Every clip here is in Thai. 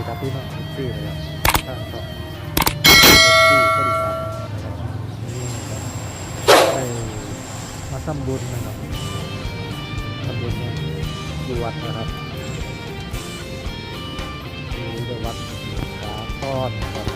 สิครับพี่น้องเอฟซีนะครับข้างช่องก็ดีครับไปมาทำบุญนะครับทำบุญเนี่ยอยู่วัดนะครับดูวัดสาคอนนะครับ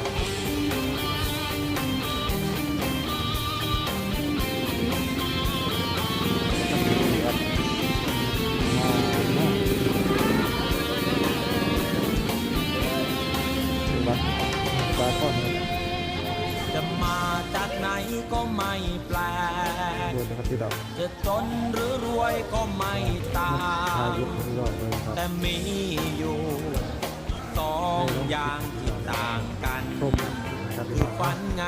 ที่เราจะจนหรือรวยก็ไม่ต่างแต่มีอยู่สองอย่างที่ต่างกันคือฝันไง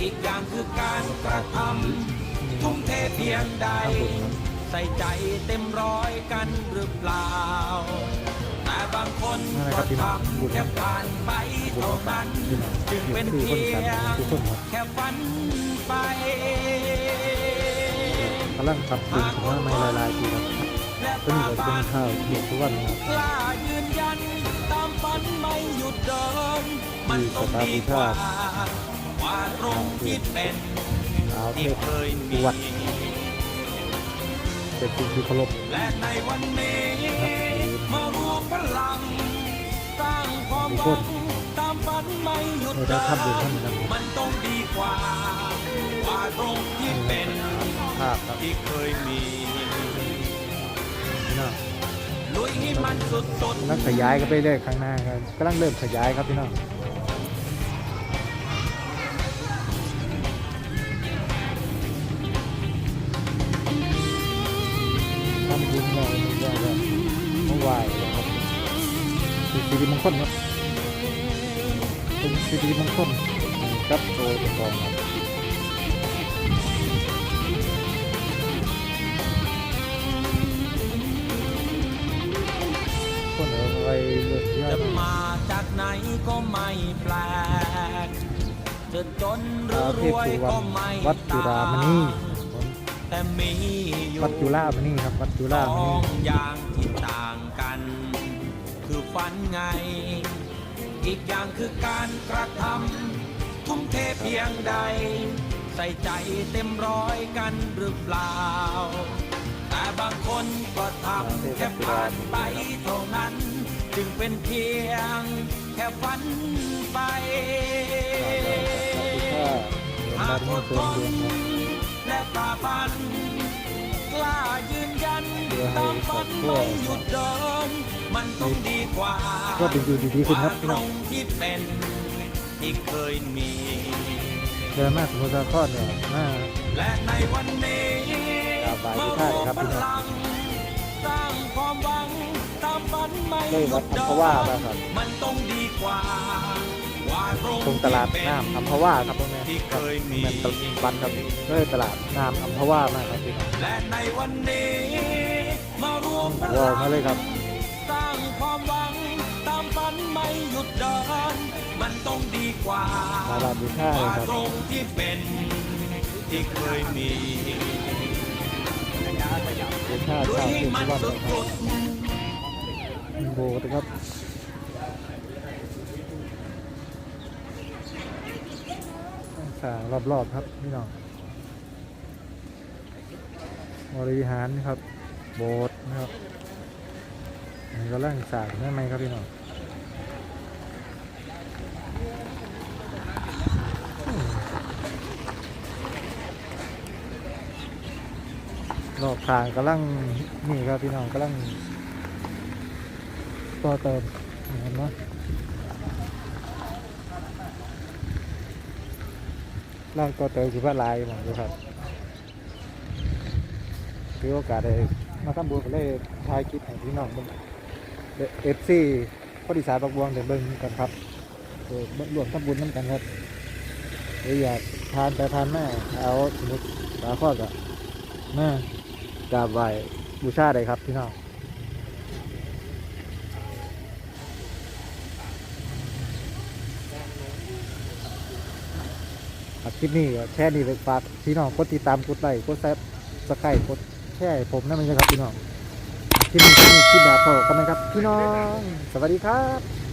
อีกอย่างคือการกระทำทุ่มเทเพียงใด ใส่ใจเต็มร้อยกันหรือเปล่า แต่บางคนก็ทำแค่ผ่านไปเท่านั้นจึงเป็นเพียงแค่ฝันไป กำลังทำบุญของว่าไม้ละลายๆทีครับก็มีแต่เป็นข้าวเหี่ยวทุกวันครับกล้ายืนยันตามฝันไม่หยุดเดินมันต้อากว่าตรงที่เป็นขาวเทที่พเคยมีวัดเป็นสิ่งที่เคารพและในวันนี้มารวมพลังสร้างความหวังตามฝันไม่หยุดเดินมันต้องดีกว่าว่าตรงที่เป็น ภาพครับที่เคยมีพี่น้องลุยให้มันสุดกำลังขยายกันไปเรื่อยข้างหน้าครับกำลังเริ่มขยายครับพี่น้องทำบุญเราเมื่อวานเมื่อวานนะครับเป็นสิริมงคลครับเป็นสิริมงคลกับโตตะกองครับ ไหนก็ไม่แปลกจะจนหรืออารเทพวยสุวรก็รณไม่วัดจุฬามณีแต่มีอยู่วัดจุฬามณีครับวัดจุสฬาอมณีงอย่างที่ต่างกัน คือฝันไง อีกอย่างคือการกระทำทุ่มเทเพียงใด ใส่ใจเต็มร้อยกันหรือเปล่า แต่บางคนก็ทำแค่ผ่านไปเท่านั้น จึงเป็นเพียง แค่ฝันไปหากกอดทนและฝ่าฟันกล้ายืนยันตามฝันไม่หยุดเดินมันต้องดีกว่าก็เป็นอยู่ดีๆขึ้นครับพี่ตน้รองที่เป็นที่เคยมีเดินมากสมุทรสาครเนี่ยมาและในวันนี้กราบไหว้มาที่ท่าครับพี่น้องสร้างความหวังตามฝันไม่หยุดดอมเดิพวาบ้างครับมันต้อง ตรงตรงตลาดที่เป็นน้ำอัมพวาครับพ่อแม่ที่คเครับยมีแม่นตลาดบันครับเลยตลาดน้ำอัมพวามากครับพี่น้องและในวันนี้มารวมพวอลัลงมาเลยครับสร้างความหวังตามฝันไม่หยุดเดินมันต้องดีกว่ามาลาบูชาเลยว่าครับตรงที่เป็นที่เคยมีบูชาลุยชาวให้เทพมันวันสุนะครับดโบสถ์นะครับ สร้างรอบๆครับพี่น้องบริหารครับ โบสถ์นะครับอันก็ร่างสร้างได้ไหมครับพี่น้องรอบทางกำลังนี่ครับพี่น้องกำลังต่อเติมเห็นไหม ร่งต่อเติมคือว่าลายหมดเลยครับถือโอกาสได้มาทำบุญก็เลยถ่ายคลิปให้พี่น้องเบิ่งเอฟซีพอดีสายบักบวงเดี๋ยวเบิ่งกันครับเดี๋ยวบรวมทำบุญน้ำกันครับหรืออยากทานไปทานแม่เอาสมมติสาข้อกับแม่กราบไหวบูชาได้ครับพี่น้อง ครับคลิปนี้ก็แช่นี้ไปฝากพี่น้องกดติดตามกดไลค์กดแซบสไครต์กดแชร์ให้ผมนั่นเองครับพี่น้องคลิปนี้คลิปนี้คลิปดาพอกันนะครับพี่น้อง สวัสดีครับ